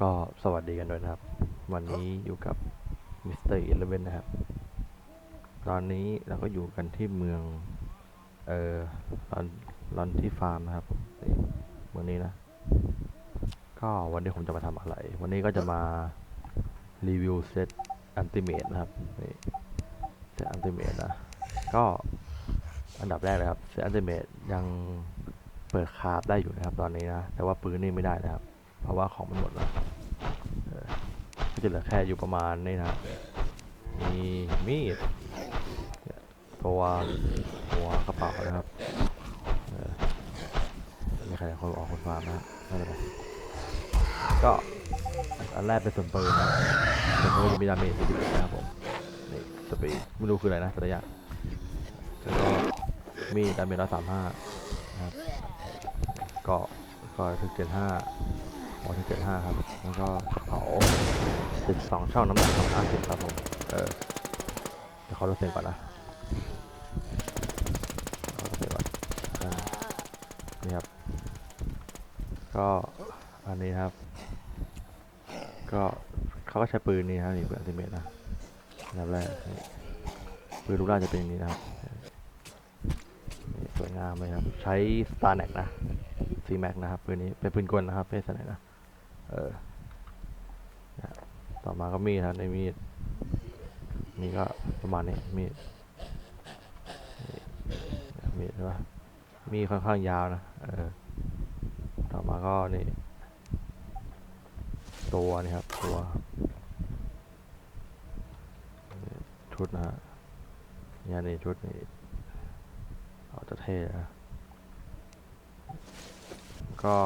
ก็สวัสดีกันด้วยนะครับ วันนี้อยู่กับมิสเตอร์อีเลเวนนะครับ ตอนนี้เราก็อยู่กันที่เมือง เอ่อลอนลอนที่ฟาร์มนะครับเมืองนี้นะ ก็วันนี้ผมจะมาทำอะไร วันนี้ก็จะมารีวิวเซตอันติเมตนะครับนี่เซตอันติเมตนะ ก็อันดับแรกเลยครับเซตอันติเมตยังเปิดคราฟได้อยู่นะครับ ตอนนี้นะ แต่ว่าปืนนี่ไม่ได้นะครับ เพราะว่าของมันหมดแล้วก็จะเหลือแค่อยู่ประมาณนี้นะมีมีดตัวหัวกระเป๋านะครับมีใครคนออกคนฟาร์มนะไม่เป็นไรก็อันแรกเป็นส่วนปืนนะส่วนปืนมีดาเมจ41นะครับผมนี่สปีดไม่รู้คืออะไรนะแต่ละย่างแล้วก็มีดาเมจ135นะครับก็ก็ถึง75หั วที่เจ็ดห้าครับแล้วก็เผาสิบสองช่องน้ำหนักสองห้าสิบครับผม เออเดี๋ยวเขาลดเสียงก่อนนะขอลดเสียงก่อนอ่านี่ครับ ก็อันนี้ครับ ก็เขาก็ใช้ปืนนี้ครับนี่ปืนอัลติเมทนะนับแรกปืนลูกด้านจะเป็นอย่างนี้นะครับสวยงามเลยครับ ใช้ Star n e c นะ C Max นะครับปืนนี้เป็นปืนกลนะครับไม่ใช่สไนนะ เออต่อมาก็มีดครับในมีด นี่ก็ประมาณนี้มีดมีดใช่ปะมีดค่อนข้างยาวนะ เออ ต่อมาก็นี่ ตัวนี่ครับ ตัวชุดนะฮะเนี่ยนี่ชุดนี่เอาจะเท่นะก็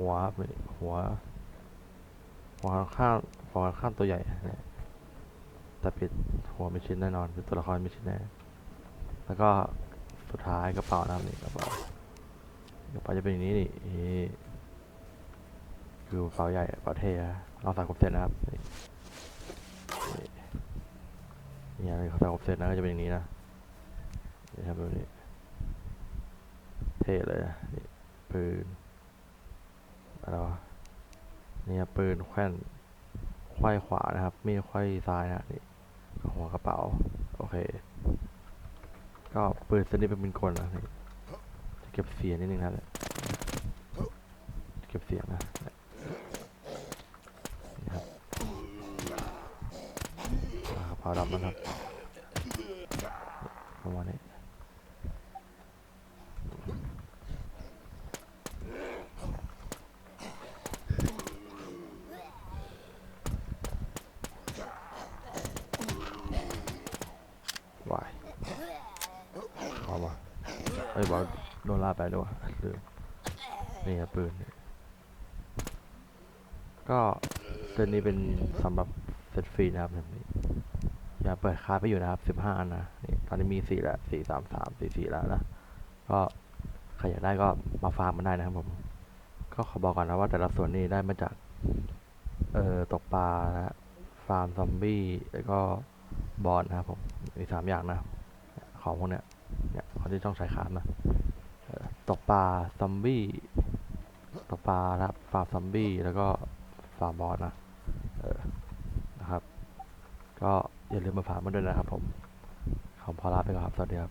หัวครับนี่หัว หัวข้างหัวข้างตัวใหญ่เนี่ยแต่ปิดหัวไม่ชิ้นแน่นอนเป็นตัวละครไม่ชิ้นแน่ แล้วก็สุดท้ายกระเป๋านะครับนี่กระเป๋ากระเป๋าจะเป็นอย่างนี้นี่คือกระเป๋าใหญ่กระเป๋าเท่นะเราใส่ครบเซตนะครับนี่นี่เนี่ยเขาใส่ครบเซตนะก็จะเป็นอย่างนี้นะนี่ครับแบบนี้เท่เลยนะนี่ปืน อะไรวะนี่ครับปืนแขวนไขว้ขวานะครับ มีดไขว้ซ้ายนะนี่หัวกระเป๋า โอเค ก็ปืนชนิดเป็นปืนกลนะนี่จะเก็บเสียงนิดนึงนะเนี่ยเก็บเสียงนะนี่ครับกระเป๋าดำนะครับประมาณนี้ วายเอามาไอ้ยบอล โดนลาไปด้วยลืมนี่ครับปืน ก็เซตนี้เป็นสำหรับเซตฟรีนะครับแบบนี้อย่าเปิดคาไปอยู่นะครับสิบห้าอันนะนี่ตอนนี้มีสี่แล้วสี่สามสามสี่สี่แล้วนะก็ใครอยากได้ก็มาฟาร์มมันได้นะครับผม ก็ขอบอกก่อนนะว่าแต่ละส่วนนี้ได้มาจาก เอ่อตกปลานะฟาร์มซอมบี้แล้วก็บอลนะครับผมมีสามอย่างนะ ของพวกเนี้ยเนี่ย ที่ต้องใช้ขานะเอ่อตกปลาซอมบี้ตกปลานะครับฟาซอมบี้แล้วก็ฟาร์มบอลนะเออนะครับ ก็อย่าลืมมาฟาร์มาด้วยนะครับผมขอพอลาไปก่อนครับ สวัสดีครับ